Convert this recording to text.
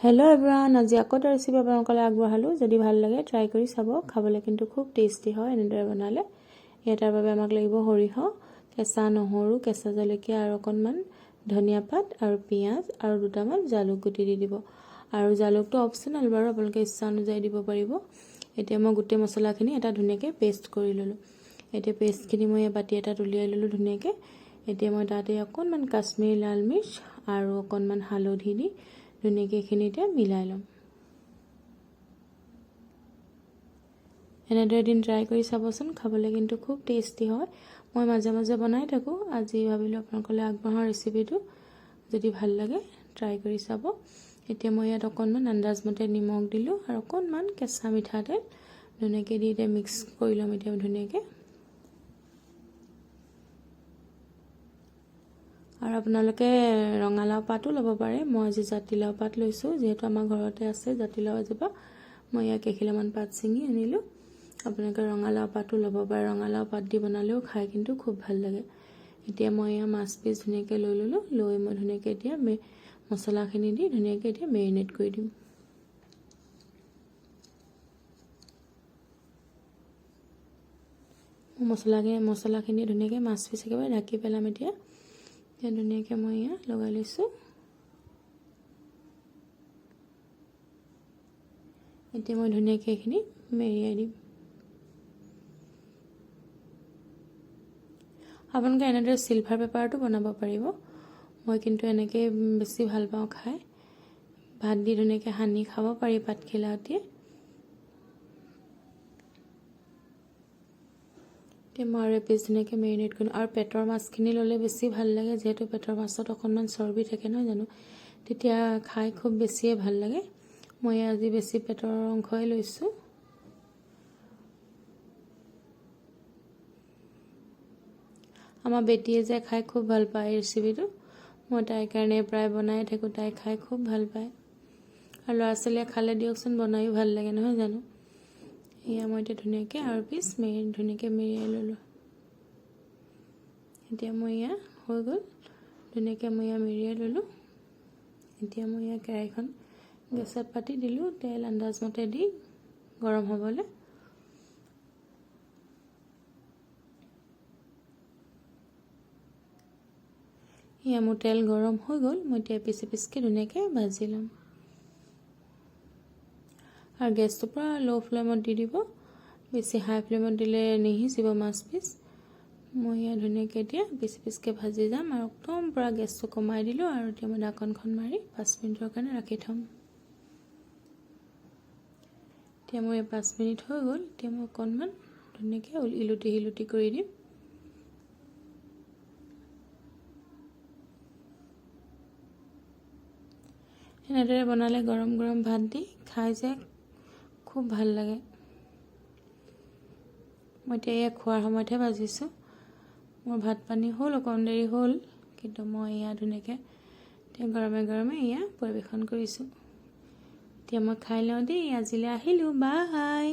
Hello এভৰান আজি আকৌ এটা ৰেচিপি আপোনালোকলৈ আগবঢ়ালোঁ। যদি ভালো লাগে ট্ৰাই কৰি চাব। খাবলৈ কিন্তু খুব টেষ্টি হয় এনেদৰে বনালে। ইয়াৰ বাবে আমাক লাগিব সৰিয়হ, কেঁচা নহৰু, কেঁচা জলকীয়া আৰু অকণমান ধনিয়া পাত আৰু পিঁয়াজ আৰু দুটামান জালুক গুটি দি দিব। আৰু জালুকটো অপশ্যনেল বাৰু, আপোনালোকে ইচ্ছা অনুযায়ী দিব পাৰিব। এতিয়া মই গোটেই মছলাখিনি এটা ধুনীয়াকৈ পেষ্ট কৰি ল'লোঁ। এতিয়া পেষ্টখিনি মই এই বাতি এটাত উলিয়াই ল'লোঁ ধুনীয়াকৈ। এতিয়া মই তাতে অকণমান কাশ্মীৰী লাল মিৰ্চ আৰু অকণমান হালধি দি ধুনীয়াকৈ এইখিনিতে মিলাই ল'ম। এনেদৰে এদিন ট্ৰাই কৰি চাবচোন খাবলৈ কিন্তু খুব টেষ্টি হয়। মই মাজে মাজে বনাই থাকোঁ। আজি ভাবিলোঁ আপোনালোকলৈ আগবঢ়াওঁ ৰেচিপিটো যদি ভাল লাগে ট্ৰাই কৰি চাব। এতিয়া মই ইয়াত অকণমান আন্দাজমতে নিমখ দিলোঁ আৰু অকণমান কেঁচা মিঠাতেল। ধুনীয়াকৈ দি এতিয়া মিক্স কৰি ল'ম এতিয়া ধুনীয়াকৈ। আৰু আপোনালোকে ৰঙালাও পাতো ল'ব পাৰে। মই আজি জাতিলাও পাত লৈছোঁ যিহেতু আমাৰ ঘৰতে আছে জাতিলাও এজোপা। মই ইয়াক এখিলামান পাত ছিঙি আনিলোঁ। আপোনালোকে ৰঙালাও পাতো ল'ব পাৰে। ৰঙালাও পাত দি বনালেও খাই কিন্তু খুব ভাল লাগে। এতিয়া মই এয়া মাছ পিচ ধুনীয়াকৈ লৈ ল'লোঁ। লৈ মই ধুনীয়াকৈ এতিয়া মছলাখিনি দি ধুনীয়াকৈ এতিয়া মেৰিনেট কৰি দিম। মছলাখিনি মছলাখিনি ধুনীয়াকৈ মাছ পিচ একেবাৰে ঢাকি পেলাম এতিয়া। এতিয়া ধুনীয়াকৈ মই এয়া লগাই লৈছোঁ এতিয়া মই ধুনীয়াকৈ এইখিনি মেৰিয়াই দিম আপোনালোকে এনেদৰে চিলভাৰ পেপাৰটো বনাব পাৰিব মই কিন্তু এনেকৈ বেছি ভাল পাওঁ খাই ভাত দি ধুনীয়াকৈ সানি খাব পাৰি পাতখিলাহঁতিয়ে মই আৰু ধুনীয়াকৈ মেৰিনেট কৰিলোঁ আৰু পেটৰ মাছখিনি ল'লে বেছি ভাল লাগে যিহেতু পেটৰ মাছত অকণমান চৰ্বি থাকে নহয় জানো? তেতিয়া খাই খুব বেছিয়ে ভাল লাগে। মই আজি বেছি পেটৰ অংশই লৈছোঁ। আমাৰ বেটীয়ে যে খাই খুব ভাল পায় এই ৰেচিপিটো মই তাইৰ কাৰণে প্ৰায় বনাই থাকোঁ তাই খাই খুব ভাল পায়। আৰু ল'ৰা ছোৱালীয়ে খালে দিয়কচোন বনায়ো ভাল লাগে নহয় জানো? এয়া মই এতিয়া ধুনীয়াকৈ আৰু পিচ মেৰি ধুনীয়াকৈ মেৰিয়াই ল'লোঁ। এতিয়া মই এয়া হৈ গ'ল। ধুনীয়াকৈ মই এয়া মেৰিয়াই ল'লোঁ। এতিয়া মই এয়া কেৰাহীখন গেছত পাতি দিলোঁ তেল আন্দাজমতে দি গৰম হ'বলৈ। এয়া মোৰ তেল গৰম হৈ গ'ল মই এতিয়া এপিচ এপিচকৈ ধুনীয়াকৈ ভাজি ল'ম। আৰু গেছটো পূৰা ল' ফ্লেমত দি দিব। বেছি হাই ফ্লেমত দিলে নিসিজিব মাছ পিচ মই এয়া ধুনীয়াকৈ এতিয়া পিচ পিচকৈ ভাজি যাম আৰু একদম পূৰা গেছটো কমাই দিলোঁ আৰু এতিয়া মই ঢাকনখন মাৰি পাঁচ মিনিটৰ কাৰণে ৰাখি থ'ম। এতিয়া মোৰ পাঁচ মিনিট হৈ গ'ল। এতিয়া মই অকণমান ধুনীয়াকৈ ইলুটি শিলুটি কৰি দিম। এনেদৰে বনালে গৰম গৰম ভাত দি খাই যে খুব ভাল লাগে। মই এতিয়া এয়া খোৱাৰ সময়তহে ভাজিছোঁ মোৰ ভাত পানী হ'ল অকণ দেৰি হ'ল কিন্তু মই এয়া ধুনীয়াকৈ এতিয়া গৰমে গৰমে এয়া পৰিৱেশন কৰিছোঁ। এতিয়া মই খাই লওঁ দেই আজিলৈ আহিলোঁ বাই।